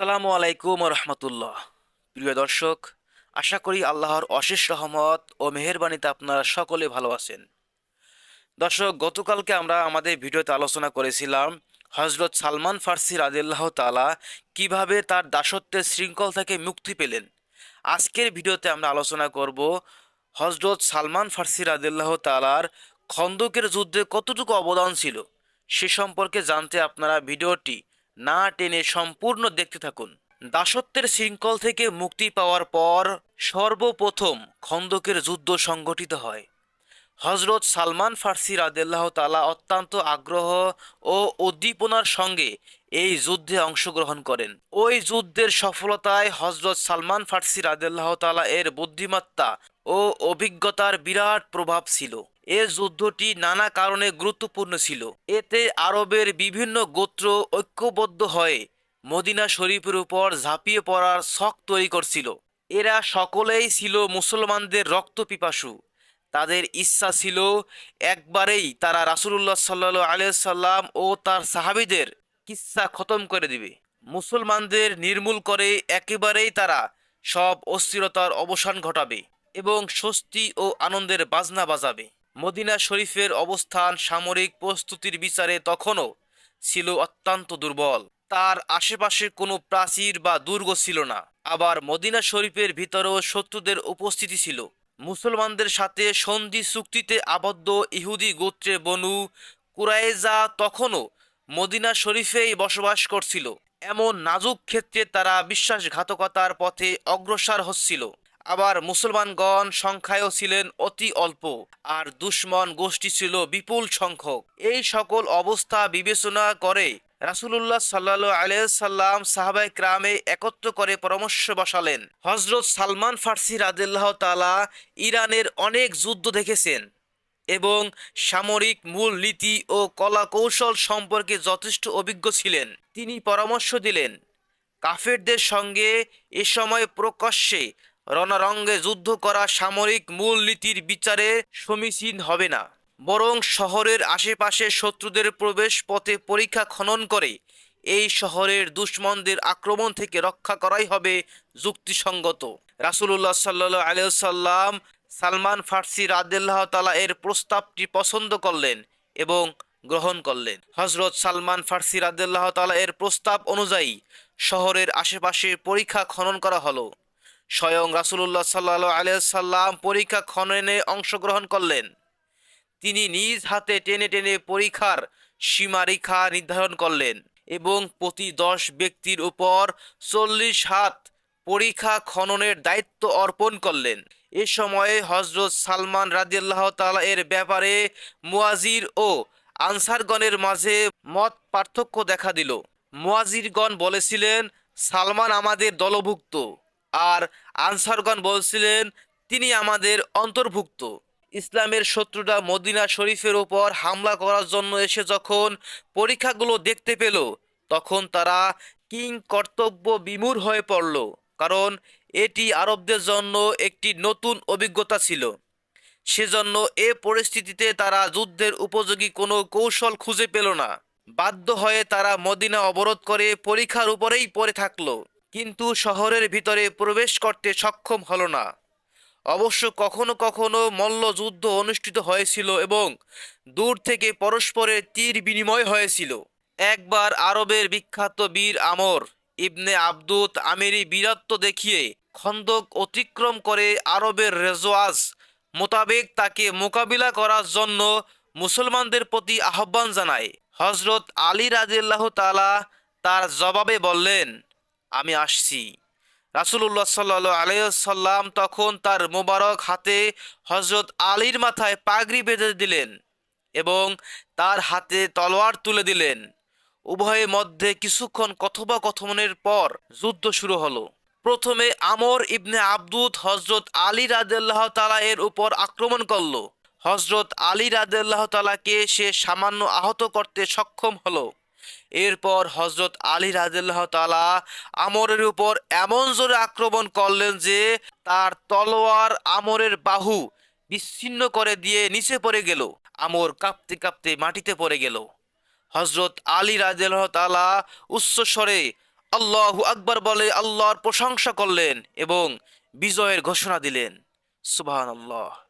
আসসালামু আলাইকুম রহমতুল্লাহ প্রিয় দর্শক, আশা করি আল্লাহর অশেষ রহমত ও মেহেরবানিতে আপনারা সকলে ভালো আছেন। দর্শক, গতকালকে আমরা আমাদের ভিডিওতে আলোচনা করেছিলাম হজরত সালমান ফার্সি রাদিল্লাহ তালা কীভাবে তার দাসত্বের শৃঙ্খল থেকে মুক্তি পেলেন। আজকের ভিডিওতে আমরা আলোচনা করব হজরত সালমান ফার্সি রাদিল্লাহ তালার খন্দকের যুদ্ধে কতটুকু অবদান ছিল সে সম্পর্কে জানতে আপনারা ভিডিওটি না টেনে সম্পূর্ণ দেখতে থাকুন। দাসত্বের শৃঙ্খল থেকে মুক্তি পাওয়ার পর সর্বপ্রথম খন্দকের যুদ্ধ সংগঠিত হয়। হজরত সালমান ফার্সি রাদেল্লাহ তালা অত্যন্ত আগ্রহ ও উদ্দীপনার সঙ্গে এই যুদ্ধে অংশগ্রহণ করেন। ওই যুদ্ধের সফলতায় হজরত সালমান ফার্সি রাদেল্লাহ তালা এর বুদ্ধিমত্তা ও অভিজ্ঞতার বিরাট প্রভাব ছিল। এ যুদ্ধটি নানা কারণে গুরুত্বপূর্ণ ছিল। এতে আরবের বিভিন্ন গোত্র ঐক্যবদ্ধ হয়ে মদিনা শরীফের উপর ঝাঁপিয়ে পড়ার শখ তৈরি করছিল। এরা সকলেই ছিল মুসলমানদের রক্ত পিপাসু তাদের ইচ্ছা ছিল একবারেই তারা রাসুলুল্লাহ সাল্লাহ আলিয়াল্লাম ও তার সাহাবিদের কিচ্ছা খতম করে দিবে। মুসলমানদের নির্মূল করে একেবারেই তারা সব অস্থিরতার অবসান ঘটাবে এবং স্বস্তি ও আনন্দের বাজনা বাজাবে। মদিনা শরীফের অবস্থান সামরিক প্রস্তুতির বিচারে তখনও ছিল অত্যন্ত দুর্বল। তার আশেপাশে কোনো প্রাচীর বা দুর্গ ছিল না। আবার মদিনা শরীফের ভিতরেও শত্রুদের উপস্থিতি ছিল। মুসলমানদের সাথে সন্ধি চুক্তিতে আবদ্ধ ইহুদি গোত্রের বনু কুরাইজা তখনও মদিনা শরীফেই বসবাস করছিল। এমন নাজুক ক্ষেত্রে তারা বিশ্বাসঘাতকতার পথে অগ্রসর হচ্ছিল। আবার মুসলমানগণ সংখ্যায়ও ছিলেন অতি অল্প, আর দুশ্মন গোষ্ঠী ছিল বিপুল সংখ্যক। এই সকল অবস্থা বিবেচনা করে রাসুলুল্লাহ সাল্লাহ আলিয়াল্লাম সাহাবাই ক্রামে একত্র করে পরামর্শ বসালেন। হজরত সালমান ফার্সি রাদিল্লাহ তালা ইরানের অনেক যুদ্ধ দেখেছেন এবং সামরিক মূল নীতি ও কলা কৌশল সম্পর্কে যথেষ্ট অভিজ্ঞ ছিলেন। তিনি পরামর্শ দিলেন, কাফেরদের সঙ্গে এ সময় প্রকাশ্যে রণরঙ্গে যুদ্ধ করা সামরিক মূলনীতির বিচারে সমীচীন হবে না। বরং শহরের আশেপাশে শত্রুদের প্রবেশ পথে পরীক্ষা খনন করে এই শহরের দুশ্মনদের আক্রমণ থেকে রক্ষা করাই হবে যুক্তিসঙ্গত। রাসুলুল্লাহ সাল্লাহ আলিয়াল্লাম সালমান ফার্সি রাদিল্লাহ তালা এর প্রস্তাবটি পছন্দ করলেন এবং গ্রহণ করলেন। হজরত সালমান ফার্সি রাদিল্লাহ তালা এর প্রস্তাব অনুযায়ী শহরের আশেপাশে পরীক্ষা খনন করা হলো। স্বয়ং রাসুলুল্লাহ সাল্লাহ আলিয়াল্লাম পরীক্ষা খননে অংশগ্রহণ করলেন। তিনি নিজ হাতে টেনে টেনে পরীক্ষার সীমারেখা নির্ধারণ করলেন এবং প্রতি দশ ব্যক্তির উপর চল্লিশ হাত পরীক্ষা খননের দায়িত্ব অর্পণ করলেন। এ সময়ে হজরত সালমান রাজিয়াল্লাহ তালা এর ব্যাপারে মুয়াজির ও আনসারগণের মাঝে মত পার্থক্য দেখা দিল। মুয়াজিরগণ বলেছিলেন, সালমান আমাদের দলভুক্ত। আর আনসারগণ বলছিলেন, তিনি আমাদের অন্তর্ভুক্ত। ইসলামের শত্রুরা মদিনা শরীফের ওপর হামলা করার জন্য এসে যখন পরীক্ষাগুলো দেখতে পেল, তখন তারা কিং কর্তব্য বিমূর হয়ে পড়ল, কারণ এটি আরবদের জন্য একটি নতুন অভিজ্ঞতা ছিল। সেজন্য এ পরিস্থিতিতে তারা যুদ্ধের উপযোগী কোনো কৌশল খুঁজে পেল না। বাধ্য হয়ে তারা মদিনা অবরোধ করে পরীক্ষার উপরেই পড়ে থাকল। কিন্তু শহরের ভিতরে প্রবেশ করতে সক্ষম হল না। অবশ্য কখনো কখনো মল্লযুদ্ধ অনুষ্ঠিত হয়েছিল এবং দূর থেকে পরস্পরের তীর বিনিময় হয়েছিল। একবার আরবের বিখ্যাত বীর আমর ইবনে আবদুত আমেরি বীরত্ব দেখিয়ে খন্দক অতিক্রম করে আরবের রেজওয়াজ মোতাবেক তাকে মোকাবিলা করার জন্য মুসলমানদের প্রতি আহ্বান জানায়। হজরত আলী রাজিল্লাহ তালা তার জবাবে বললেন আমি আসছি। রাসুলুল্লাহ সাল্লাহ আলাইসাল্লাম তখন তার মোবারক হাতে হজরত আলীর মাথায় পাগড়ি বেঁধে দিলেন এবং তার হাতে তলোয়ার তুলে দিলেন। উভয়ের মধ্যে কিছুক্ষণ কথোপকথনের পর যুদ্ধ শুরু হলো। প্রথমে আমর ইবনে আবদুত হজরত আলী রাদেল্লাহ তালা এর উপর আক্রমণ করল। হজরত আলী রাদেল্লাহ তালাকে সে সামান্য আহত করতে সক্ষম হলো। এরপর হজরত আলী রাজিল্লাহ তালা আমরের উপর এমন জোরে আক্রমণ করলেন যে তার তলোয়ার আমরের বাহু বিচ্ছিন্ন করে দিয়ে নিচে পড়ে গেল। আমর কাঁপতে কাঁপতে মাটিতে পড়ে গেল। হজরত আলী রাজিল্লাহ তালা উচ্চস্বরে আল্লাহ আকবর বলে আল্লাহর প্রশংসা করলেন এবং বিজয়ের ঘোষণা দিলেন। সুবহানাল্লাহ।